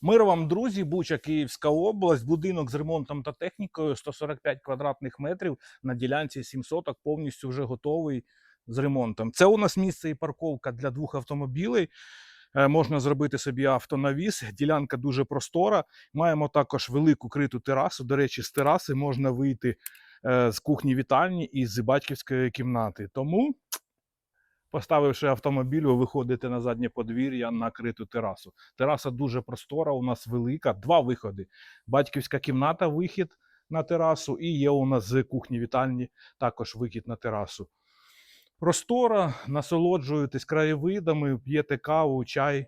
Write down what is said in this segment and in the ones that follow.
Мир вам, друзі, Буча, Київська область, будинок з ремонтом та технікою, 145 квадратних метрів на ділянці 7 соток, повністю вже готовий з ремонтом. Це у нас місце і парковка для двох автомобілей. Е, Можна зробити собі автонавіс. Ділянка дуже простора. Маємо також велику криту терасу. До речі, з тераси можна вийти е, з кухні вітальні і з батьківської кімнати. Тому, поставивши автомобіль, ви виходите на заднє подвір'я на криту терасу. Тераса дуже простора, у нас велика, два виходи. Батьківська кімната, вихід на терасу, і є у нас з кухні вітальні також вихід на терасу. Простора, насолоджуєтесь краєвидами, п'єте каву, чай.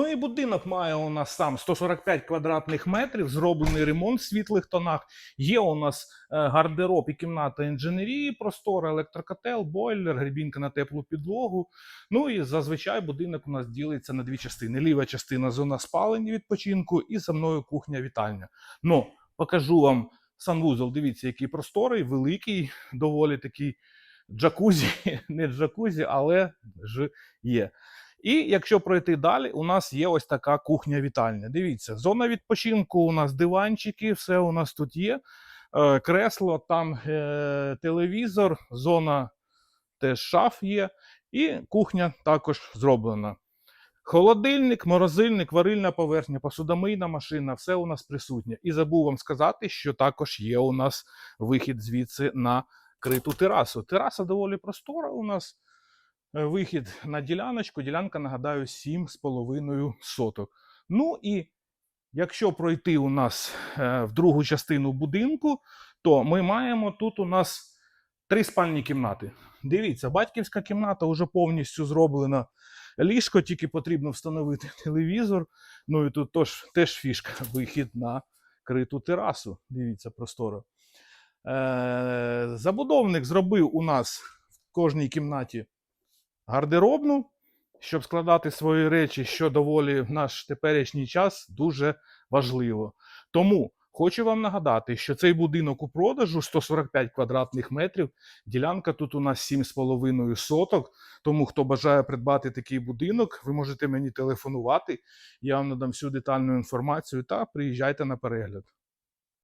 Ну і будинок має у нас сам 145 квадратних метрів, зроблений ремонт в світлих тонах. Є у нас е, гардероб і кімната інженерії, простора, електрокотел, бойлер, грібінка на теплу підлогу. Ну і зазвичай будинок у нас ділиться на дві частини. Ліва частина зона спалення відпочинку, і за мною кухня вітальня. Ну, покажу вам санвузол. Дивіться, який просторий, великий, доволі такий джакузі, не джакузі, але ж є. І якщо пройти далі, у нас є ось така кухня-вітальня. Дивіться, зона відпочинку, у нас диванчики, все у нас тут є. Е, кресло, там е, телевізор, зона теж шаф є, і кухня також зроблена. Холодильник, морозильник, варильна поверхня, посудомийна машина, все у нас присутнє. І забув вам сказати, що також є у нас вихід звідси на криту терасу. Тераса доволі простора у нас. Е, Вихід на діляночку. Ділянка, нагадаю, 7,5 соток. Ну і якщо пройти у нас е, в другу частину будинку, то ми маємо тут у нас три спальні кімнати. Дивіться, батьківська кімната вже повністю зроблена. Ліжко, тільки потрібно встановити телевізор. Ну і тут тож, теж фішка вихід на криту терасу. Дивіться, просторо. Е, забудовник зробив у нас в кожній кімнаті гардеробну, щоб складати свої речі, що доволі в наш теперішній час дуже важливо. Тому хочу вам нагадати, що цей будинок у продажу 145 квадратних метрів. Ділянка тут у нас 7,5 соток. Тому хто бажає придбати такий будинок, ви можете мені телефонувати. Я вам надам всю детальну інформацію та приїжджайте на перегляд.